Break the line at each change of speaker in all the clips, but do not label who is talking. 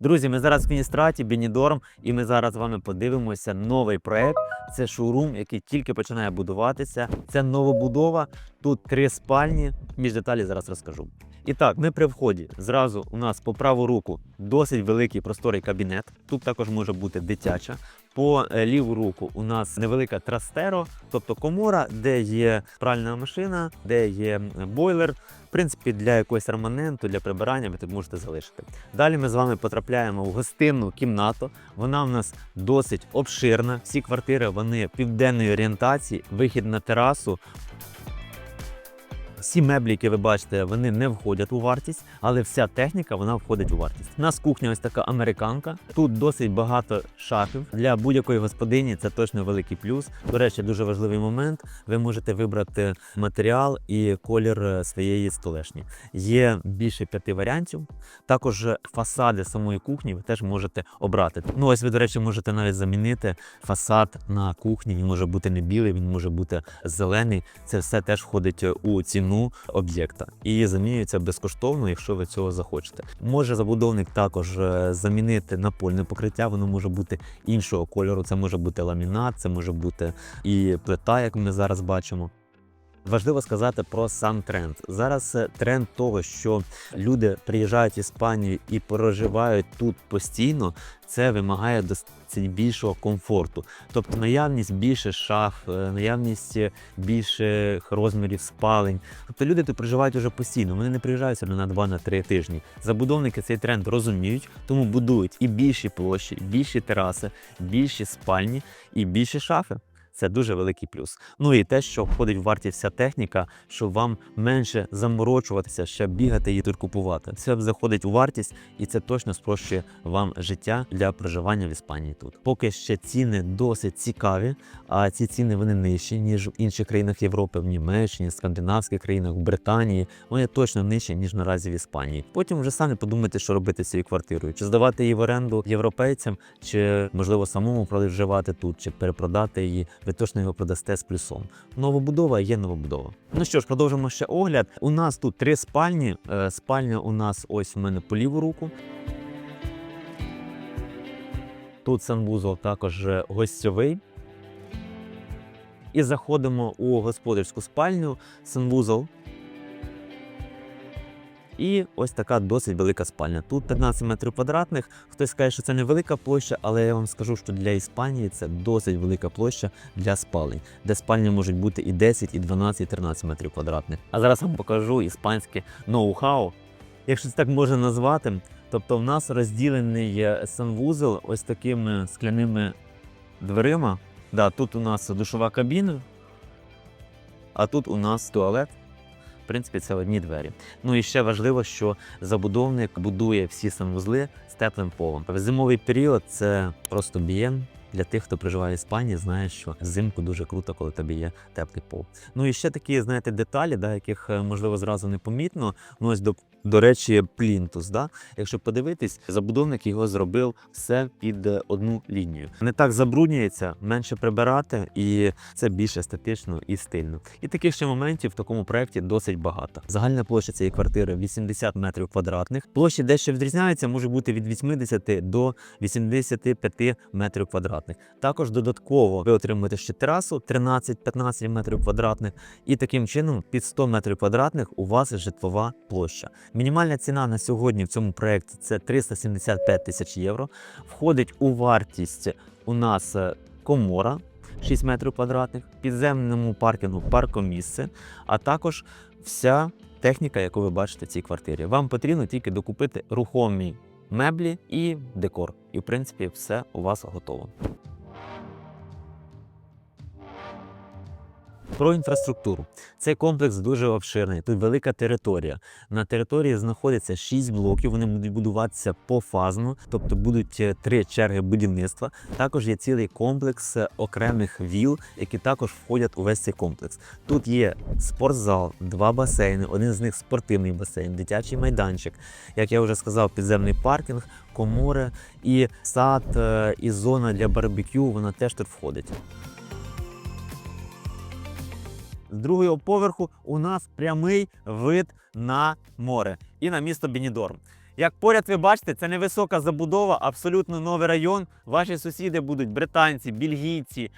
Друзі, ми зараз в Міністраті Бенідорм, і ми зараз з вами подивимося новий проект. Це шоурум, який тільки починає будуватися. Це новобудова. Тут три спальні. Між деталі зараз розкажу. І так, ми при вході. Зразу у нас по праву руку досить великий просторий кабінет. Тут також може бути дитяча. По е, ліву руку у нас невелика трастеро, тобто комора, де є пральна машина, де є бойлер. В принципі, для якогось ремоненту, для прибирання ви тут можете залишити. Далі ми з вами потрапляємо в гостинну кімнату. Вона в нас досить обширна. Всі квартири вони південної орієнтації, вихід на терасу. Всі меблі, які ви бачите, вони не входять у вартість, але вся техніка вона входить у вартість. У нас кухня ось така американка. Тут досить багато шафів. Для будь-якої господині це точно великий плюс. До речі, дуже важливий момент. Ви можете вибрати матеріал і колір е, своєї столешні. Є більше п'яти варіантів. Також фасади самої кухні ви теж можете обрати. Ну ось ви, до речі, можете навіть замінити фасад на кухні. Він може бути не білий, він може бути зелений. Це все теж входить у ціну об'єкта і замінюється безкоштовно, якщо ви цього захочете. Може забудовник також е, замінити напольне покриття, воно може бути іншого кольору. Це може бути ламінат, це може бути і плита, як ми зараз бачимо. Важливо сказати про сам тренд. Зараз е, тренд того, що люди приїжджають в Іспанію і проживають тут постійно, це вимагає досить більшого комфорту. Тобто наявність більше шаф, е, наявність е, більших розмірів спалень. Тобто люди тут проживають уже постійно. Вони не приїжджають на 2-3 тижні. Забудовники цей тренд розуміють, тому будують і більші площі, більші тераси, більші спальні і більші шафи. Це дуже великий плюс. Ну і те, що входить в вартість вся техніка, щоб вам менше заморочуватися, ще бігати і тут купувати. Це заходить у вартість, і це точно спрощує вам життя для проживання в Іспанії тут. Поки ще ціни досить цікаві, а ці ціни вони нижчі, ніж в інших країнах Європи, в Німеччині, скандинавських країнах, в Британії. Вони точно нижчі, ніж наразі в Іспанії. Потім вже самі подумайте, що робити з цією квартирою: чи здавати її в оренду європейцям, чи можливо самому проживати тут, чи перепродати її. Ви точно його продасте з плюсом. Новобудова є новобудова. Ну що ж, продовжимо ще огляд. У нас тут три спальні. Е, Спальня у нас ось у мене по ліву руку. Тут санвузол також гостьовий. І заходимо у господарську спальню, санвузол. І ось така досить велика спальня. Тут 15 метрів квадратних. Хтось скаже, що це не велика площа, але я вам скажу, що для Іспанії це досить велика площа для спалень, де спальні можуть бути і 10, і 12, і 13 метрів квадратних. А зараз вам покажу іспанське ноу-хау, якщо це так можна назвати. Тобто в нас розділений є санвузол ось такими скляними дверима. Да, тут у нас душова кабіна, а тут у нас туалет. Принципі, це одні двері. Ну і ще важливо, що забудовник будує всі санвузли з теплим полом. В зимовий період це просто бієн. Для тих, хто проживає в Іспанії, знає, що взимку дуже круто, коли тобі є теплий пол. Ну і ще такі, знаєте, деталі, да, яких е, можливо зразу не помітно. Ну ось до, до речі, плінтус. Да? Якщо подивитись, забудовник його зробив все під одну лінію. Не так забруднюється, менше прибирати, і це більш естетично і стильно. І таких ще моментів в такому проєкті досить багато. Загальна площа цієї квартири 80 метрів квадратних. Площі дещо відрізняються, може бути від 80 до 85 метрів квадратних. Також додатково ви отримуєте ще терасу 13-15 метрів квадратних, і таким чином під 100 метрів квадратних у вас житлова площа. Мінімальна ціна на сьогодні в цьому проєкті це 375 тисяч євро. Входить у вартість у нас е, комора 6 метрів квадратних, підземному паркінгу паркомісце, а також вся техніка, яку ви бачите в цій квартирі. Вам потрібно тільки докупити рухомі меблі і декор. І в принципі все у вас готово. Про інфраструктуру. Цей комплекс дуже обширний. Тут велика територія. На території знаходиться 6 блоків. Вони будуть будуватися пофазно, тобто будуть е, три черги будівництва. Також є цілий комплекс е, окремих віл, які також входять у весь цей комплекс. Тут є спортзал, два басейни. Один з них спортивний басейн, дитячий майданчик. Як я вже сказав, підземний паркінг, комори і сад, е, і зона для барбекю. Вона теж тут входить. З другого поверху у нас прямий вид на море і на місто Бенідорм. Як поряд ви бачите, це невисока забудова, абсолютно новий район. Ваші сусіди будуть британці, бельгійці,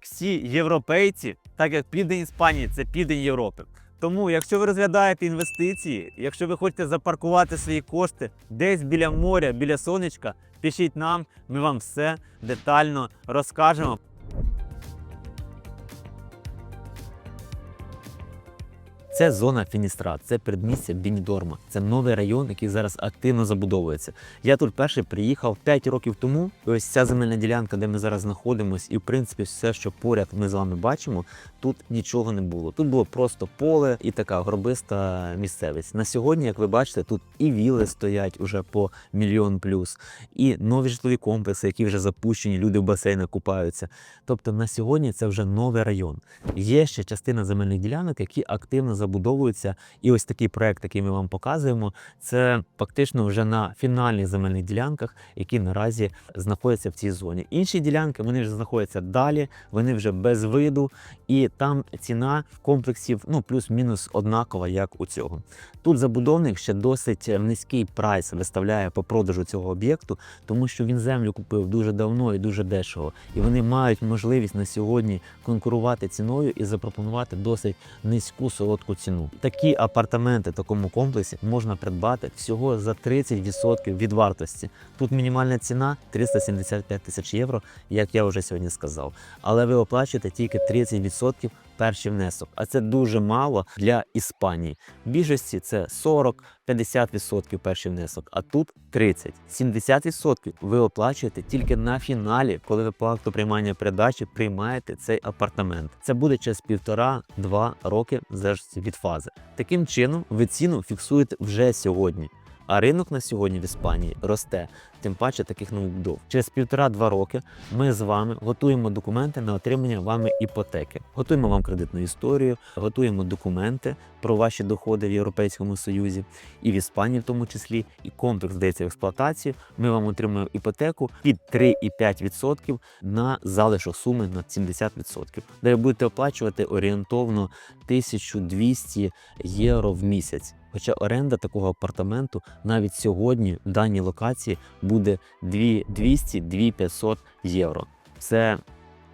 всі європейці, так як південь Іспанії це південь Європи. Тому, якщо ви розглядаєте інвестиції, якщо ви хочете запаркувати свої кошти десь біля моря, біля сонечка, пишіть нам, ми вам все детально розкажемо. Це зона Фіністрат, це передмістя Бінідорма. Це новий район, який зараз активно забудовується. Я тут перший приїхав 5 років тому. Ось ця земельна ділянка, де ми зараз знаходимося, і в принципі все, що поряд ми з вами бачимо, тут нічого не було. Тут було просто поле і така горбиста місцевість. На сьогодні, як ви бачите, тут і віли стоять уже по мільйон плюс, і нові житлові комплекси, які вже запущені, люди в басейнах купаються. Тобто на сьогодні це вже новий район. Є ще частина земельних ділянок, які активно забудовуються. І ось такий проект, який ми вам показуємо, це фактично вже на фінальних земельних ділянках, які наразі знаходяться в цій зоні. Інші ділянки вони вже знаходяться далі, вони вже без виду, і там ціна комплексів ну плюс-мінус однакова, як у цього. Тут забудовник ще досить низький прайс виставляє по продажу цього об'єкту, тому що він землю купив дуже давно і дуже дешево. І вони мають можливість на сьогодні конкурувати ціною і запропонувати досить низьку солодку ціну. Такі апартаменти в такому комплексі можна придбати всього за 30% від вартості. Тут мінімальна ціна 375 тисяч євро, як я вже сьогодні сказав. Але ви оплачуєте тільки 30% перший внесок, а це дуже мало для Іспанії. В більшості це 40-50% перший внесок, а тут 30. 70% ви оплачуєте тільки на фіналі, коли ви по акту приймання передачі приймаєте цей апартамент. Це буде через півтора-два роки в залежності від фази. Таким чином, ви ціну фіксуєте вже сьогодні. А ринок на сьогодні в Іспанії росте, тим паче таких новобудов. Через півтора-два роки ми з вами готуємо документи на отримання вами іпотеки. Готуємо вам кредитну історію, готуємо документи про ваші доходи в Європейському Союзі і в Іспанії, в тому числі, і комплекс здається в експлуатацію. Ми вам отримуємо іпотеку під 3,5% на залишок суми на 70%. Де ви будете оплачувати орієнтовно 1200 євро в місяць. Хоча оренда такого апартаменту навіть сьогодні в даній локації буде 2200-2500 євро. Це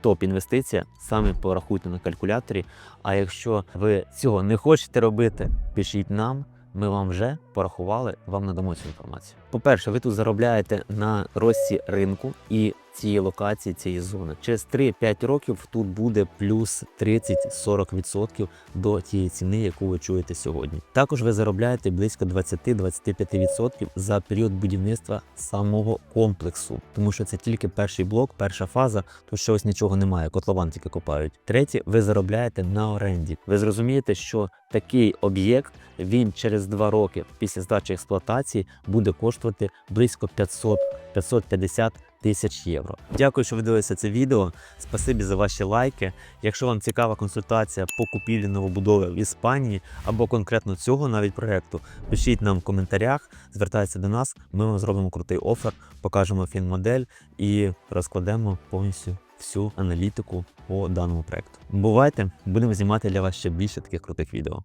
топ-інвестиція, саме порахуйте на калькуляторі. А якщо ви цього не хочете робити, пишіть нам. Ми вам вже порахували, вам надамо цю інформацію. По-перше, ви тут заробляєте на рості ринку і цієї локації, цієї зони. Через 3-5 років тут буде плюс 30-40% до тієї ціни, яку ви чуєте сьогодні. Також ви заробляєте близько 20-25% за період будівництва самого комплексу, тому що це тільки перший блок, перша фаза, то що ось нічого немає, котлован тільки копають. Третє, ви заробляєте на оренді. Ви зрозумієте, що такий об'єкт він через 2 роки після здачі експлуатації буде коштувати близько 500-550 тисяч євро. Дякую, що ви дивилися це відео. Спасибі за ваші лайки. Якщо вам цікава консультація по купівлі новобудови в Іспанії або конкретно цього навіть проекту, пишіть нам в коментарях, звертайтеся до нас. Ми вам зробимо крутий офер, покажемо фінмодель і розкладемо повністю всю аналітику по даному проекту. Бувайте, будемо знімати для вас ще більше таких крутих відео.